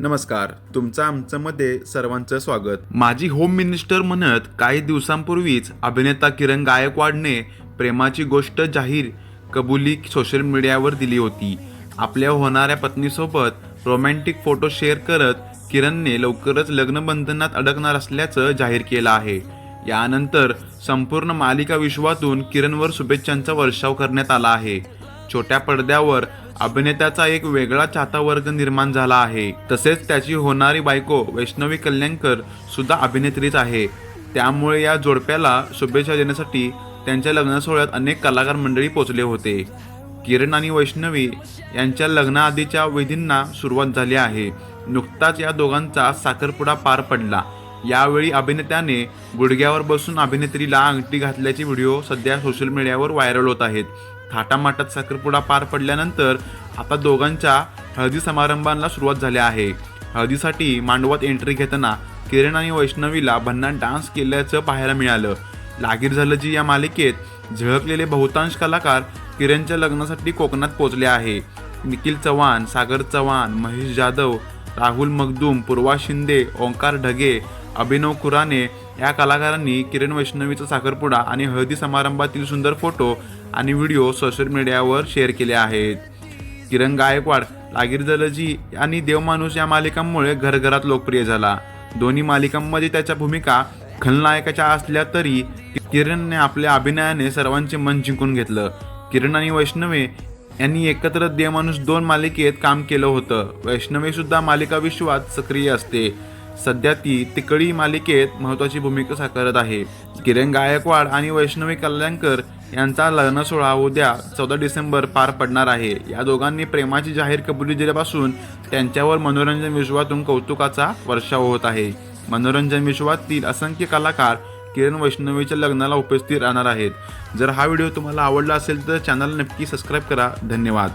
नमस्कार तुमचं आमचं मध्ये सर्वांचं स्वागत. माजी होम मिनिस्टर म्हणत काही दिवसांपूर्वीच अभिनेता किरण गायकवाडने प्रेमाची गोष्ट जाहीर कबुली सोशल मीडियावर दिली होती. आपल्या होणाऱ्या पत्नीसोबत रोमॅन्टिक फोटो शेअर करत किरणने लवकरच लग्नबंधनात अडकणार असल्याचं जाहीर केलं आहे. यानंतर संपूर्ण मालिका विश्वातून किरणवर शुभेच्छांचा वर्षाव करण्यात आला आहे. छोट्या पडद्यावर अभिनेत्याचा एक वेगळा चाहता वर्ग निर्माण झाला आहे. तसेच त्याची होणारी बायको वैष्णवी कल्याणकर सुद्धा अभिनेत्रीच आहे. त्यामुळे या जोडप्याला शुभेच्छा देण्यासाठी त्यांच्या लग्न सोहळ्यात अनेक कलाकार मंडळी पोचले होते. किरण आणि वैष्णवी यांच्या लग्नाआधीच्या विधींना सुरुवात झाली आहे. नुकताच या दोघांचा साखरपुडा पार पडला. यावेळी अभिनेत्याने गुडघ्यावर बसून अभिनेत्रीला अंगठी घातल्याचे व्हिडिओ सध्या सोशल मीडियावर व्हायरल होत आहेत. थाटामाटात साखरपुडा पार पडल्यानंतर आता दोघांच्या हळदी समारंभांना सुरुवात झाली आहे. हळदीसाठी मांडवात एंट्री घेताना किरण आणि वैष्णवीला भन्नाट डान्स केल्याचं पाहायला मिळालं. लागीर झालं जी या मालिकेत झळकलेले बहुतांश कलाकार किरणच्या लग्नासाठी कोकणात पोचले आहे. निखिल चव्हाण सागर चव्हाण महेश जाधव राहुल मगदूम पूर्वा शिंदे ओंकार ढगे अभिनव खुराने या कलाकारांनी किरण वैष्णवीचा साखरपुडा आणि हळदी समारंभातील सुंदर फोटो आणि व्हिडिओ सोशल मीडियावर शेअर केले आहेत. किरण गायकवाड लागीर जलजी आणि देवमाणूस या मालिकांमुळे घरघरात लोकप्रिय झाला. दोन्ही मालिकांमध्ये त्याच्या भूमिका खलनायकाच्या असल्या तरी किरणने आपल्या अभिनयाने सर्वांचे मन जिंकून घेतलं. किरण आणि वैष्णवे यांनी एकत्र देवमाणूस दोन मालिकेत काम केलं होतं. वैष्णवी सुद्धा मालिका विश्वात सक्रिय असते. सध्या ती तिकडी मालिकेत महत्वाची भूमिका साकारत आहे. किरण गायकवाड आणि वैष्णवी कल्याणकर यांचा लग्न सोहळा उद्या चौदा डिसेंबर पार पडणार आहे. या दोघांनी प्रेमाची जाहीर कबुली दिल्यापासून त्यांच्यावर मनोरंजन विश्वातून कौतुकाचा वर्षाव होत आहे. मनोरंजन विश्वातील असंख्य कलाकार किरण वैष्णवीच्या लग्नाला उपस्थित राहणार आहेत. जर हा व्हिडिओ तुम्हाला आवडला असेल तर चॅनल नक्की सबस्क्राईब करा. धन्यवाद.